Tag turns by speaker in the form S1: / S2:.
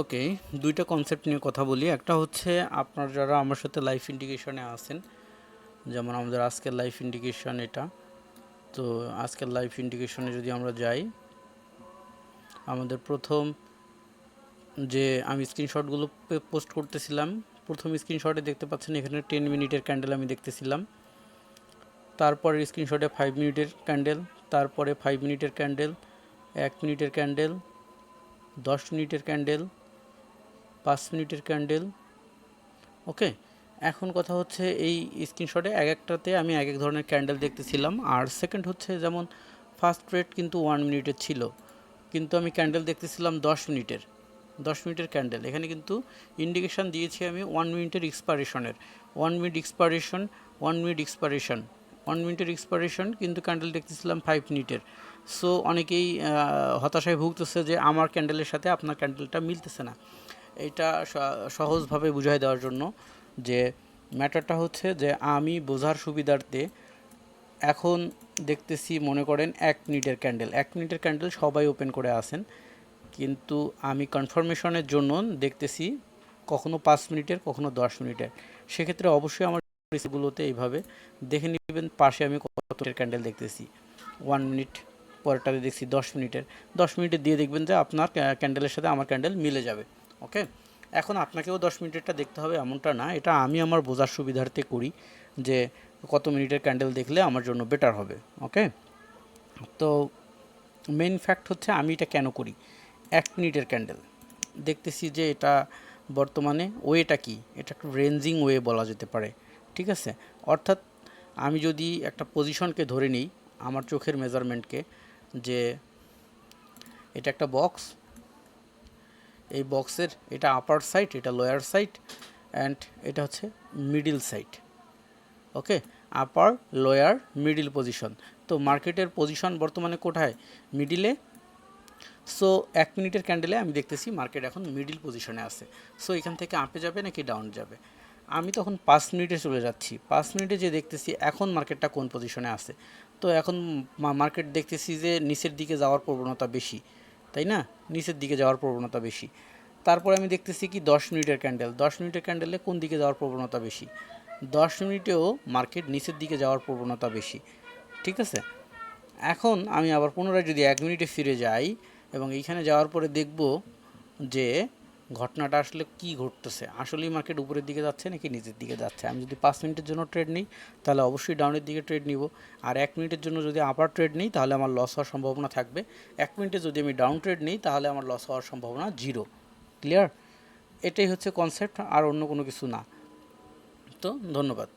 S1: ওকে, দুইটা কনসেপ্ট নিয়ে কথা বলি। একটা হচ্ছে আপনার যারা আমার সাথে লাইফ ইন্ডিকেশনে আছেন, যেমন আমাদের আজকের লাইফ ইন্ডিকেশন এটা। তো আজকের লাইফ ইন্ডিকেশনে যদি আমরা যাই, আমাদের প্রথম যে আমি স্ক্রিনশটগুলো পোস্ট করতেছিলাম, প্রথম স্ক্রিনশটে দেখতে পাচ্ছেন এখানে টেন মিনিটের ক্যান্ডেল আমি দেখতেছিলাম। তারপরে স্ক্রিনশটে ফাইভ মিনিটের ক্যান্ডেল তারপরে ফাইভ মিনিটের ক্যান্ডেল এক মিনিটের ক্যান্ডেল দশ মিনিটের ক্যান্ডেল পাঁচ মিনিটের ক্যান্ডেল ওকে এখন কথা হচ্ছে এই স্ক্রিনশটে এক একটাতে আমি এক এক ধরনের ক্যান্ডেল দেখতেছিলাম। আর সেকেন্ড হচ্ছে যেমন ফার্স্ট রেট কিন্তু ওয়ান মিনিটের ছিল। কিন্তু আমি ক্যান্ডেল দেখতেছিলাম দশ মিনিটের। দশ মিনিটের ক্যান্ডেল এখানে কিন্তু ইন্ডিকেশান দিয়েছি আমি ওয়ান মিনিটের এক্সপারেশনের one minute expiration one minute expiration one মিনিটের এক্সপারেশন কিন্তু ক্যান্ডেল দেখতেছিলাম ফাইভ মিনিটের সো অনেকেই হতাশায় ভুগতেছে যে আমার ক্যান্ডেলের সাথে আপনার ক্যান্ডেলটা মিলতেছে না। এটা সহজভাবে বুঝাই দেওয়ার জন্য যে ম্যাটারটা হচ্ছে যে আমি বোঝার সুবিধার্থে এখন দেখতেছি, মনে করেন, এক মিনিটের ক্যান্ডেল। এক মিনিটের ক্যান্ডেল সবাই ওপেন করে আসেন কিন্তু আমি কনফার্মেশনের জন্য দেখতেছি কখনো পাঁচ মিনিটের, কখনো দশ মিনিটের। সেক্ষেত্রে অবশ্যই আমার রিসিপগুলোতে এইভাবে দেখে নেবেন, পাশে আমি কত ক্যান্ডেল দেখতেছি। ওয়ান মিনিট পরেরটাতে দেখছি দশ মিনিটের। দশ মিনিটের দিয়ে দেখবেন যে আপনার ক্যান্ডেলের সাথে আমার ক্যান্ডেল মিলে যাবে। ওকে এখন আপনাকেও দশ মিনিটেরটা দেখতে হবে, এমনটা না। এটা আমি আমার বোঝার সুবিধার্থে করি যে কত মিনিটের ক্যান্ডেল দেখলে আমার জন্য বেটার হবে। ওকে তো মেইন ফ্যাক্ট হচ্ছে আমি এটা কেন করি? এক মিনিটের ক্যান্ডেল দেখতেছি যে এটা বর্তমানে ওয়েটা কি? এটা একটু রেঞ্জিং ওয়ে বলা যেতে পারে। ঠিক আছে? অর্থাৎ আমি যদি একটা পজিশনকে ধরে নিই, আমার চোখের মেজারমেন্টকে যে এটা একটা বক্স এই বক্সের এটা আপার সাইড এটা লোয়ার সাইড অ্যান্ড এটা হচ্ছে middle side okay upper lower middle position তো মার্কেটের পজিশন বর্তমানে কোথায়? মিডিলে সো এক মিনিটের ক্যান্ডেলে আমি দেখতেছি মার্কেট এখন মিডিল পজিশনে আছে। সো এখান থেকে আপে যাবে নাকি ডাউন যাবে? আমি তখন পাঁচ মিনিটে চলে যাচ্ছি। পাঁচ মিনিটে যে দেখতেছি এখন মার্কেটটা কোন পজিশনে আছে? তো এখন মার্কেট দেখতেছি যে নিচের দিকে যাওয়ার প্রবণতা বেশি। তাই না? নিচের দিকে যাওয়ার প্রবণতা বেশি। তারপরে আমি দেখতেছি কি, দশ মিনিটের ক্যান্ডেল দশ মিনিটের ক্যান্ডেলে কোন দিকে যাওয়ার প্রবণতা বেশি? দশ মিনিটেও মার্কেট নিচের দিকে যাওয়ার প্রবণতা বেশি। ঠিক আছে? এখন আমি আবার পুনরায় যদি এক মিনিটে ফিরে যাই এবং এইখানে যাওয়ার পরে দেখব যে ঘটনাটা আসলে কি ঘটতেছে? আসলেই মার্কেট উপরের দিকে যাচ্ছে নাকি নিচের দিকে যাচ্ছে? আমি যদি পাঁচ মিনিটের জন্য ট্রেড নিই, তাহলে অবশ্যই ডাউনের দিকে ট্রেড নিব। আর এক মিনিটের জন্য যদি আপার ট্রেড নিই, তাহলে আমার লস হওয়ার সম্ভাবনা থাকবে। এক মিনিটে যদি আমি ডাউন ট্রেড নিই, তাহলে আমার লস হওয়ার সম্ভাবনা জিরো ক্লিয়ার এটাই হচ্ছে কনসেপ্ট আর অন্য কোনো কিছু না। তো ধন্যবাদ।